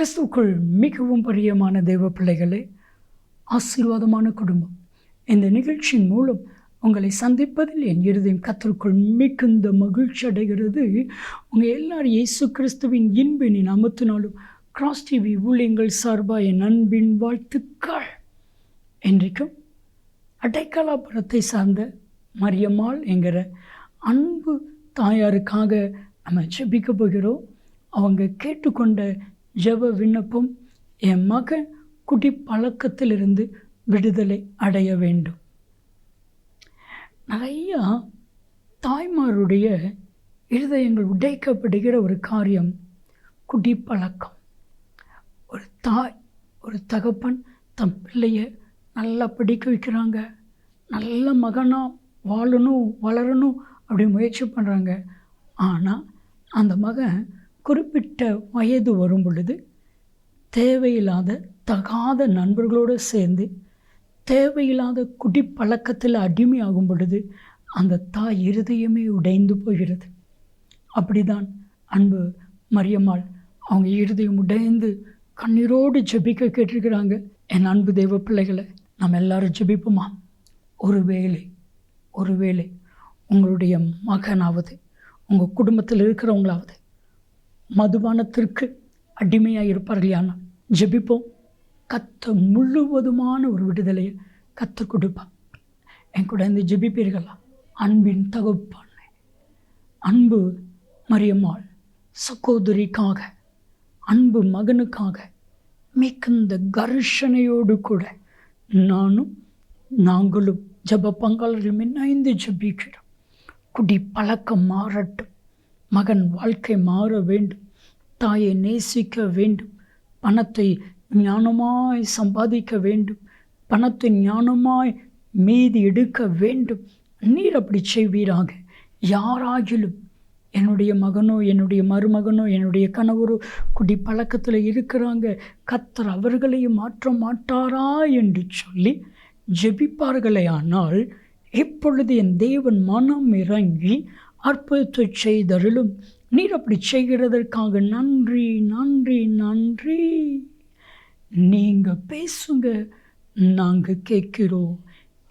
கிறிஸ்துவுக்குள் மிகவும் பிரியமான தெய்வ பிள்ளைகளே ஆசீர்வாதமான குடும்பம். இந்த நிகழ்ச்சியின் மூலம் உங்களை சந்திப்பதில் என் இருதயம் கத்திற்குள் மிகுந்த மகிழ்ச்சி அடைகிறது. உங்கள் எல்லாரும் இயேசு கிறிஸ்துவின் இன்பினின் அமத்தினாலும் கிராஸ் டிவி ஊழியங்கள் சார்பாக என் அன்பின் வாழ்த்துக்கள். என்றைக்கும் அடைக்கலாபுரத்தை சார்ந்த மரியம்மாள் என்கிற அன்பு தாயாருக்காக நம்ம ஜெபிக்க போகிறோம். அவங்க கேட்டுக்கொண்ட ஜெப விண்ணப்பம் என் மகன் குடி பழக்கத்திலிருந்து விடுதலை அடைய வேண்டும். நிறையா தாய்மாருடைய இருதயங்கள் உடைக்கப்படுகிற ஒரு காரியம் குடிப்பழக்கம். ஒரு தாய் ஒரு தகப்பன் தம் பிள்ளையை நல்லா படிக்க வைக்கிறாங்க. நல்ல மகனாக வாழணும் வளரணும் அப்படி முயற்சி பண்ணுறாங்க ஆனால் அந்த மகன் குறிப்பிட்ட வயது வரும் பொழுது தேவையில்லாத தகாத நண்பர்களோடு சேர்ந்து தேவையில்லாத குடிப்பழக்கத்தில் அடிமையாகும் பொழுது அந்த தாய் இருதயமே உடைந்து போகிறது. அப்படிதான் அன்பு மரியம்மாள் அவங்க இருதயம் உடைந்து கண்ணீரோடு ஜெபிக்க கேட்டிருக்கிறாங்க. என் அன்பு தெய்வ பிள்ளைகளை நம்ம எல்லாரும் ஜெபிப்போமா? ஒருவேளை ஒருவேளை உங்களுடைய மகனாவது உங்கள் குடும்பத்தில் இருக்கிறவங்களாவது மதுபானத்திற்கு அடிமையாக இருப்பார்கள் ஆனால் ஜெபிப்போம். கத்த முழுவதுமான ஒரு விடுதலையை கற்றுக் கொடுப்பான் என் கூட இந்த ஜெபிப்பீர்களா? அன்பின் தகுப்பான் அன்பு மரியம்மாள் சகோதரிக்காக அன்பு மகனுக்காக மிகுந்த கர்ஷனையோடு கூட நானும் நாங்களும் ஜப பங்காளர்களும் இணைந்து ஜபிக்கிறோம். குடி பழக்கம் மாறட்டும். மகன் வாழ்க்கை மாற வேண்டும். தாயை நேசிக்க வேண்டும். பணத்தை ஞானமாய் சம்பாதிக்க வேண்டும். பணத்தை ஞானமாய் மீதி எடுக்க வேண்டும். நீர் அப்படி செய்வீராக. யாராகிலும் என்னுடைய மகனோ என்னுடைய மருமகனோ என்னுடைய கணவரோ குடி பழக்கத்தில் இருக்கிறாங்க. கத்தர் அவர்களையும் மாற்ற மாட்டாரா என்று சொல்லி ஜெபிப்பார்களே ஆனால் இப்பொழுது என் தேவன் மனம் இறங்கி அற்புதத்தை செய்தருளும். நீர் அப்படி செய்கிறதற்காக நன்றி நன்றி நன்றி. நீங்கள் பேசுங்க நாங்கள் கேட்கிறோம்.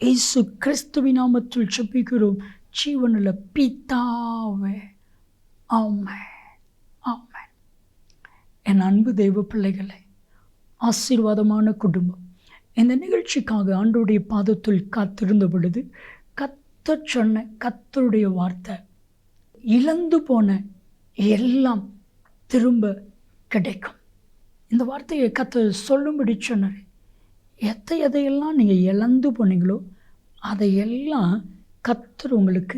இயேசு கிறிஸ்துவின் நாமத்தில் செப்பிக்கிறோம் ஜீவனில் பித்தாவே ஆமை ஆமை என் அன்பு தெய்வ பிள்ளைகளை ஆசீர்வாதமான குடும்பம். இந்த நிகழ்ச்சிக்காக ஆண்டோடைய பாதத்தில் காத்திருந்த பொழுது கத்த சொன்ன கத்தருடைய வார்த்தை இழந்து போன எல்லாம் திரும்ப கிடைக்கும். இந்த வார்த்தையை கற்று சொல்லும்படி சொன்னார். எதை எதையெல்லாம் நீங்கள் இழந்து போனீங்களோ அதையெல்லாம் கத்தர் உங்களுக்கு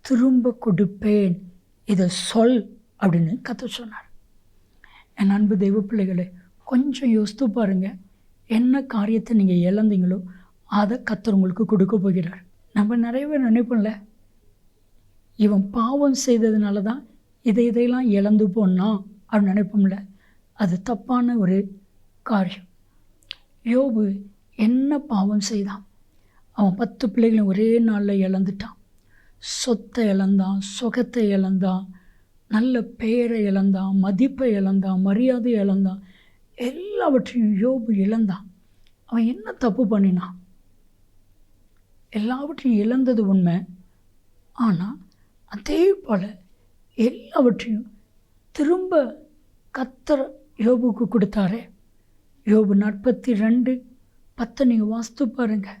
திரும்ப கொடுப்பேன். இதை சொல் அப்படின்னு கத்த சொன்னார். என் அன்பு தெய்வ பிள்ளைகளே கொஞ்சம் யோசித்து பாருங்கள் என்ன காரியத்தை நீங்கள் இழந்தீங்களோ அதை கத்தர் உங்களுக்கு கொடுக்க போகிறார். நம்ம நிறைய பேர் நினைப்போம்ல இவன் பாவம் செய்ததுனால தான் இதை இதையெல்லாம் இழந்து போனான் அப்படின்னு நினைப்போம்ல. அது தப்பான ஒரு காரியம். யோபு என்ன பாவம் செய்தான்? அவன் பத்து பிள்ளைகளும் ஒரே நாளில் இழந்துட்டான். சொத்தை இழந்தான் சுகத்தை இழந்தான் நல்ல பெயரை இழந்தான் மதிப்பை இழந்தான் மரியாதை இழந்தான். எல்லாவற்றையும் யோபு இழந்தான். அவன் என்ன தப்பு பண்ணினான்? எல்லாவற்றையும் இழந்தது உண்மை. ஆனால் அதே போல் எல்லாவற்றையும் திரும்ப கத்தர் யோபுக்கு கொடுத்தாரே. யோபு நாற்பத்தி ரெண்டு பத்தை நீங்கள் வாஸ்து பாருங்கள்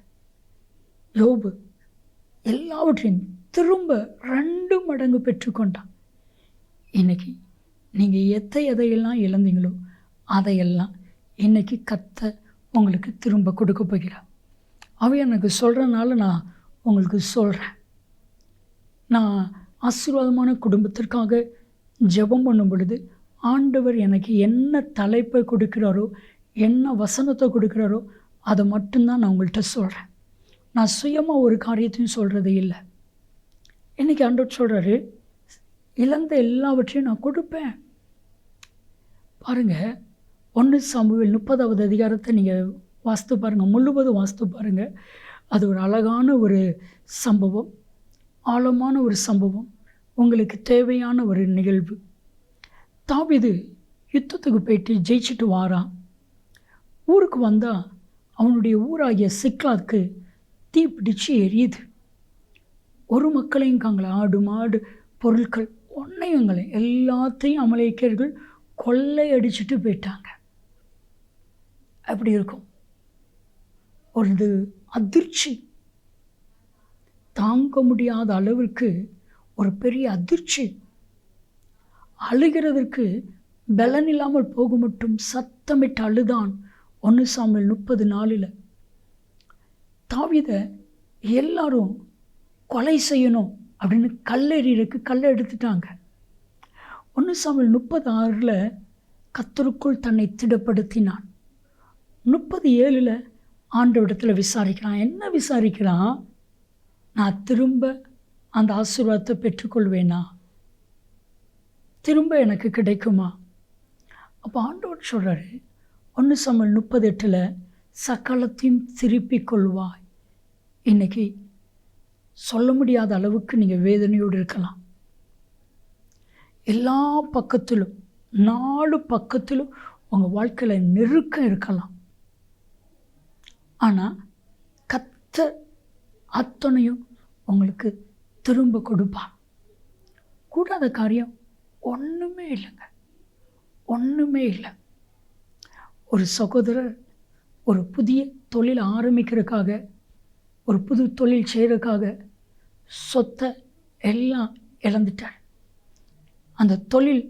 யோபு எல்லாவற்றையும் திரும்ப ரெண்டு மடங்கு பெற்றுக்கொண்டான். இன்னைக்கு நீங்கள் எத்தை எதையெல்லாம் இழந்தீங்களோ அதையெல்லாம் இன்னைக்கு கத்த உங்களுக்கு திரும்ப கொடுக்க போகிறார். அவ எனக்கு சொல்கிறனால நான் உங்களுக்கு சொல்கிறேன் நான் ஆசீர்வாதமான குடும்பத்திற்காக ஜெபம் பண்ணும் பொழுது ஆண்டவர் எனக்கு என்ன தலைப்பை கொடுக்குறாரோ என்ன வசனத்தை கொடுக்குறாரோ அதை மட்டும்தான் நான் உங்கள்கிட்ட சொல்கிறேன் நான் சுயமாக ஒரு காரியத்தையும் சொல்கிறதே இல்லை. இன்றைக்கி ஆண்டவர் சொல்கிறாரு இழந்த எல்லாவற்றையும் நான் கொடுப்பேன். பாருங்கள் ஒன்று சமூகல் முப்பதாவது அதிகாரத்தை நீங்கள் வாஸ்து பாருங்கள் முழுவதும் வாஸ்து பாருங்கள் அது ஒரு அழகான ஒரு சம்பவம். ஆழமான ஒரு சம்பவம் உங்களுக்கு தேவையான ஒரு நிகழ்வு. தாவிது யுத்தத்துக்கு போயிட்டு ஜெயிச்சுட்டு வாரான். ஊருக்கு வந்தால் அவனுடைய ஊராகிய சிக்லாக்கு தீ பிடிச்சு எரியுது. ஒரு மக்களையும் காங்கள ஆடு மாடு பொருட்கள் ஒன்றையுங்களை எல்லாத்தையும் அமலேக்கியர்கள் கொள்ளை அடிச்சுட்டு போயிட்டாங்க. அப்படி இருக்கும். ஒரு இது அதிர்ச்சி. தாங்க முடியாத அளவிற்கு ஒரு பெரிய அதிர்ச்சி. அழுகிறதற்கு பலன் இல்லாமல் போக மட்டும் சத்தமிட்டு அழுதான் ஒன்று சாமியில் முப்பது நாளில். தாவித எல்லாரும் கொலை செய்யணும் அப்படின்னு கல்லெறியருக்கு கல்லை எடுத்துட்டாங்க. ஒன்று சாமியில் முப்பது ஆறில் கத்தருக்குள் தன்னை திடப்படுத்தினான். முப்பது ஏழில் ஆண்டவிடத்தில் விசாரிக்கிறான். என்ன விசாரிக்கிறான்? நான் திரும்ப அந்த ஆசீர்வாதத்தை பெற்றுக்கொள்வேனா? திரும்ப எனக்கு கிடைக்குமா? அப்போ ஆண்டவர் சொல்கிறாரு ஒன்று சமல் முப்பது எட்டில் சகலத்தையும் திருப்பி கொள்வாய். இன்றைக்கி சொல்ல முடியாத அளவுக்கு நீங்கள் வேதனையோடு இருக்கலாம். எல்லா பக்கத்திலும் நாலு பக்கத்திலும் உங்கள் வாழ்க்கையில் நெருக்கம் இருக்கலாம். ஆனால் கத்த அத்தனையும் உங்களுக்கு திரும்ப கொடுப்பான். கூடாத காரியம் ஒன்றுமே இல்லைங்க. ஒன்றுமே இல்லை. ஒரு சகோதரர் ஒரு புதிய தொழில் ஆரம்பிக்கிறதுக்காக ஒரு புது தொழில் செய்கிறதுக்காக சொத்தை எல்லாம் இழந்துட்டார். அந்த தொழில்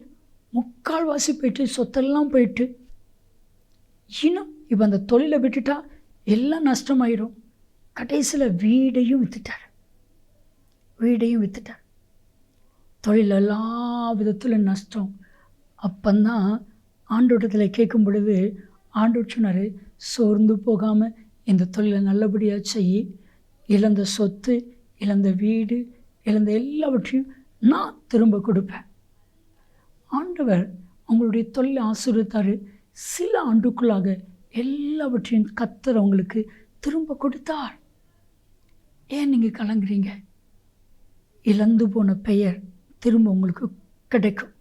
முக்கால்வாசி போயிட்டு சொத்தெல்லாம் போயிட்டு இன்னும் இப்போ அந்த தொழிலை விட்டுட்டா எல்லாம் நஷ்டமாயிரும். கடைசியில் வீடையும் விற்றுட்டார் வீடையும் விற்றுட்டேன் தொழில் எல்லா விதத்திலும் நஷ்டம். அப்பந்தான் ஆண்டோட்டத்தில் கேட்கும் பொழுது ஆண்டோட் சொன்னார் சோர்ந்து போகாமல் இந்த தொழிலை நல்லபடியாக செய்ய இழந்த சொத்து இழந்த வீடு இழந்த எல்லாவற்றையும் நான் திரும்ப கொடுப்பேன். ஆண்டவர் அவங்களுடைய தொழில் ஆசீர்வத்தார் சில ஆண்டுக்குள்ளாக எல்லாவற்றையும் கத்தர் அவங்களுக்கு திரும்ப கொடுத்தார். ஏன் நீங்கள் கலங்குறீங்க? இழந்து போன பெயர் திரும்ப உங்களுக்கு கிடைக்கும்.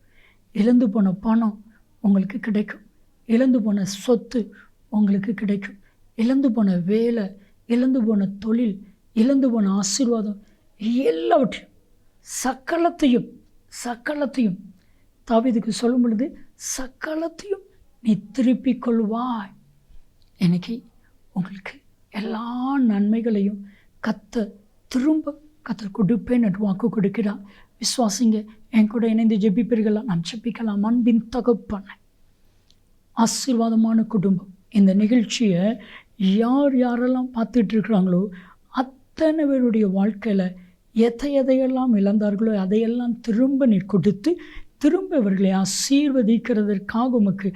இழந்து போன பணம் உங்களுக்கு கிடைக்கும். இழந்து போன சொத்து உங்களுக்கு கிடைக்கும். இழந்து போன வேலை இழந்து போன தொழில் இழந்து போன ஆசீர்வாதம் எல்லாவற்றையும் சக்கலத்தையும் சக்கலத்தையும் தாவிதுக்கு சொல்லும் பொழுது சக்கலத்தையும் நீ திருப்பி கொள்வாய். எனக்கு உங்களுக்கு எல்லா நன்மைகளையும் கத்த திரும்ப கத்தர் கொடுப்பேன் என்று வாக்கு கொடுக்கிறார். விஸ்வாசிங்க என் கூட இணைந்து ஜெபிப்பீர்களா? நாம் ஜெபிக்கலாம். அன்பின் தகப்பன ஆசீர்வாதமான குடும்பம். இந்த நிகழ்ச்சியை யார் யாரெல்லாம் பார்த்துட்டு இருக்கிறாங்களோ அத்தனை பேருடைய வாழ்க்கையில் எதை எதையெல்லாம் இழந்தார்களோ அதையெல்லாம் திரும்ப நீ கொடுத்து திரும்ப இவர்களை ஆசீர்வதிக்கிறதற்காக உமக்கு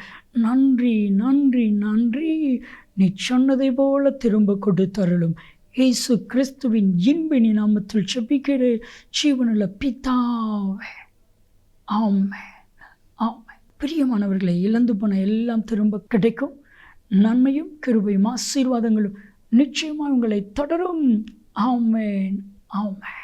நன்றி நன்றி நன்றி. நீ சொன்னதை போல திரும்ப கொடுத்தருளும். இயேசு கிறிஸ்துவின் இன்பினி நாமத்தில் செபிக்கிற ஜீவனுள்ள பிதாவே. ஆமை ஆமை பிரியமானவர்களை இழந்து போன எல்லாம் திரும்ப கிடைக்கும். நன்மையும் கிருபையும் ஆசீர்வாதங்களும் நிச்சயமாக உங்களை தொடரும். ஆமேன். ஆமே